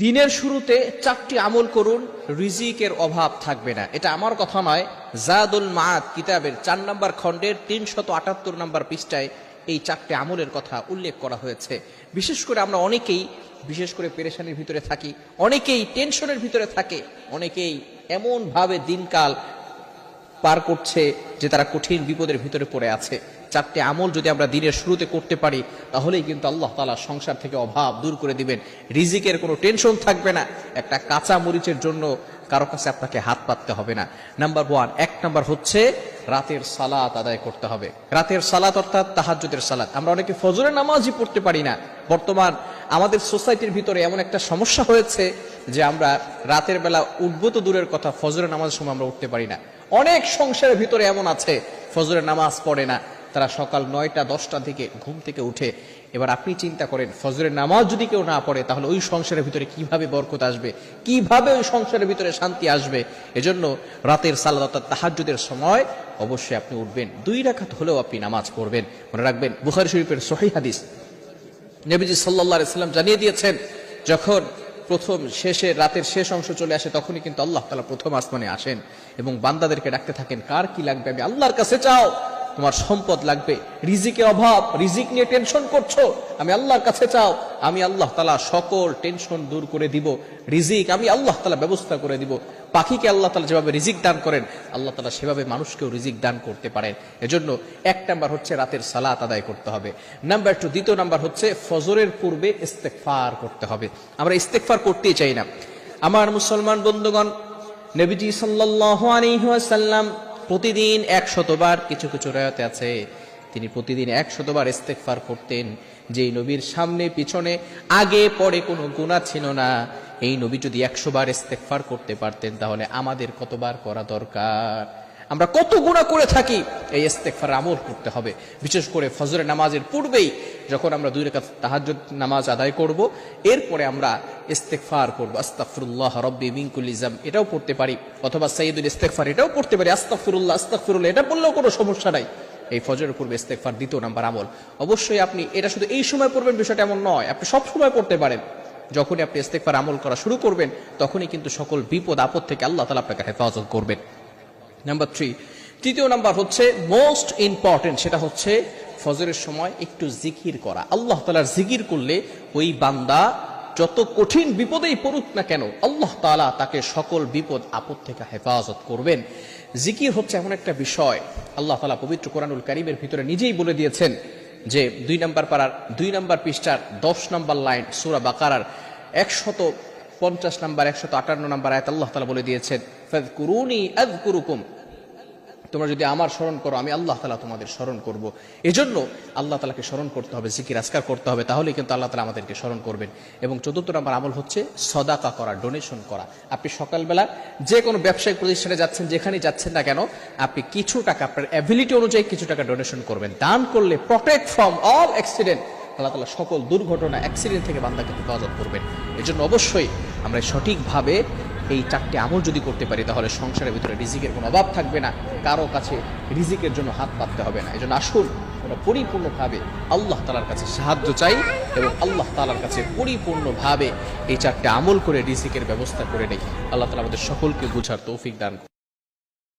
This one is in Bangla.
দিনের শুরুতে চারটি আমল করুন, রিজিকের অভাব থাকবে না। এটা আমার কথা নয়। জাদুল মাআদ কিতাবের চার নম্বর খণ্ডের তিনশত আটাত্তর নম্বর পৃষ্ঠায় এই চারটি আমলের কথা উল্লেখ করা হয়েছে। বিশেষ করে আমরা অনেকেই, বিশেষ করে পেরেশানির ভিতরে থাকি, অনেকেই টেনশনের ভিতরে থাকে, অনেকেই এমনভাবে দিনকাল পার করছে যে তারা কঠিন বিপদের ভিতরে পড়ে আছে। চারটে আমল যদি আমরা দিনের শুরুতে করতে পারি, তাহলেই কিন্তু আল্লাহ তালা সংসার থেকে অভাব দূর করে দিবেন। রিজিকের কোনো টেনশন থাকবে না। একটা কাঁচা মরিচের জন্য কারও কাছে আপনাকে হাত পাততে হবে না। নাম্বার ওয়ান এক নাম্বার হচ্ছে রাতের সালাত আদায় করতে হবে। রাতের সালাত অর্থাৎ তাহাজ্জুদের সালাত। আমরা অনেকে ফজরের নামাজই পড়তে পারি না। বর্তমান আমাদের সোসাইটির ভিতরে এমন একটা সমস্যা হয়েছে যে আমরা রাতের বেলা উঠবো তো দূরের কথা, ফজরের নামাজের সময় আমরা উঠতে পারি না। অনেক সংসারের ভিতরে এমন আছে, ফজরের নামাজ পড়ে না। তারা সকাল নয়টা, দশটা থেকে ঘুম থেকে উঠে। এবার আপনি চিন্তা করেন, ফজরের নামাজ যদি কেউ না পড়ে, তাহলে ওই সংসারের ভিতরে কীভাবে বরকত আসবে? কীভাবে ওই সংসারের ভিতরে শান্তি আসবে? এজন্য রাতের সালাদ অর্থাৎ তাহাজ্জুদের সময় অবশ্যই আপনি উঠবেন। দুই রাখাত হলেও আপনি নামাজ পড়বেন। মনে রাখবেন, বুখারি শরীফের সহি হাদিস। নবীজি সাল্লাহ সাল্লাম জানিয়ে দিয়েছেন, যখন প্রথম শেষে, রাতের শেষ অংশ চলে আসে, তখনই কিন্তু আল্লাহ তালা প্রথম আসমানে আসেন এবং বান্দাদেরকে ডাকতে থাকেন, কার কি লাগবে? আমি আল্লাহর কাছে চাও। তোমার সম্পদ লাগবে। রিজিকে অভাব, রিজিক নিয়ে টেনশন করছ। আমি আল্লাহর কাছে চাও, আমি আল্লাহ তালা সকল টেনশন দূর করে দিব। রিজিক আমি আল্লাহ তালা ব্যবস্থা করে দিব। পাখিকে আল্লাহ তালা যেভাবে রিজিক দান করেন, আল্লাহ তালা সেভাবে মানুষকেও রিজিক দান করতে পারেন। এজন্য এক নাম্বার হচ্ছে রাতের সালাত আদায় করতে হবে। নাম্বার টু দ্বিতীয় নাম্বার হচ্ছে ফজরের পূর্বে ইস্তেকফার করতে হবে। আমরা ইস্তেকফার করতেই চাই না। আমার মুসলমান বন্ধুগণ, নবীজি সাল্লাল্লাহু আলাইহি ওয়াসাল্লাম প্রতিদিন এক শতবার কিছু কিছু রায়তে আছে। তিনি প্রতিদিন এক শতবার ইস্তেকফার করতেন। যেই নবীর সামনে, পিছনে, আগে, পরে কোনো গুণা ছিল না। এই নবী যদি একশোবার ইস্তেকফার করতে পারতেন, তাহলে আমাদের কতবার করা দরকার? আমরা কত গুণা করে থাকি, এই ইস্তেকফার আমল করতে হবে। বিশেষ করে ফজরের নামাজের পূর্বেই যখন আমরা দুই রেখা তাহাজ্জুদ নামাজ আদায় করব, এরপরে আমরা ইস্তেকফার করব। আস্তাগফিরুল্লাহ রব্বি মিন কুল্লি জাম এটাও পড়তে পারি। অথবা সাইয়্যিদুল ইস্তেকফার এটাও পড়তে পারি। আস্তাগফিরুল্লাহ আস্তাগফিরুল্লাহ, এটা বললেও কোনো সমস্যা নাই। এই ফজরের পূর্বে ইস্তেকফার দ্বিতীয় নাম্বার আমল। অবশ্যই আপনি এটা শুধু এই সময় পড়বেন, বিষয়টা এমন নয়। আপনি সব সময় পড়তে পারেন। যখনই আপনি ইস্তেকফার আমল করা শুরু করবেন, তখনই কিন্তু সকল বিপদ আপদ থেকে আল্লাহ তালা আপনাকে হেফাজত করবেন। নাম্বার থ্রি তৃতীয় নাম্বার হচ্ছে মোস্ট ইম্পর্টেন্ট সেটা হচ্ছে ফজরের সময় একটু জিকির করা। আল্লাহ তালার জিকির করলে ওই বান্দা যত কঠিন বিপদেই পড়ুক না কেন, আল্লাহ তালা তাকে সকল বিপদ আপদ থেকে হেফাজত করবেন। জিকির হচ্ছে এমন একটা বিষয়, আল্লাহ তালা পবিত্র কোরআনুল কারিমের ভিতরে নিজেই বলে দিয়েছেন যে দুই নাম্বার পাড়ার, দুই নাম্বার পৃষ্ঠার দশ নাম্বার লাইন সুরা বাকারার একশত পঞ্চাশ নাম্বার, একশত আটান্ন নাম্বার আয়াত আল্লাহ তালা বলে দিয়েছেন ফাদকুরুনি আযকুরুকুম। তোমরা যদি আমার স্মরণ করো, আমি আল্লাহ তালা তোমাদের স্মরণ করব। এজন্য আল্লাহ তালাকে স্মরণ করতে হবে, জিকির আজকার করতে হবে তাহলে কিন্তু আল্লাহ তালা আমাদেরকে স্মরণ করবেন। এবং চতুর্থ নম্বর আমল হচ্ছে সদাকা করা ডোনেশন করা। আপনি সকালবেলা যে কোনো ব্যবসায়িক প্রতিষ্ঠানে যাচ্ছেন, যেখানেই যাচ্ছেন না কেন, আপনি কিছু টাকা, আপনার অ্যাবিলিটি অনুযায়ী কিছু টাকা ডোনেশন করবেন। দান করলে প্রটেক্ট ফ্রম অল অ্যাক্সিডেন্ট আল্লাহ তালা সকল দুর্ঘটনা অ্যাক্সিডেন্ট থেকে বান্দাকে হেফাজত করবেন। এজন্য অবশ্যই আমরা সঠিকভাবে এই চারটি আমল যদি করতে পারি, তাহলে সংসারের ভিতরে রিজিকের কোনো অভাব থাকবে না, কারও কাছে রিজিকের জন্য হাত পাততে হবে না। এজন্য আসুন, আমরা পরিপূর্ণভাবে আল্লাহ তালার কাছে সাহায্য চাই এবং আল্লাহ তালার কাছে পরিপূর্ণভাবে এই চারটে আমল করে রিজিকের ব্যবস্থা করে নেই। আল্লাহ তালা আমাদের সকলকে বুঝার তৌফিক দান।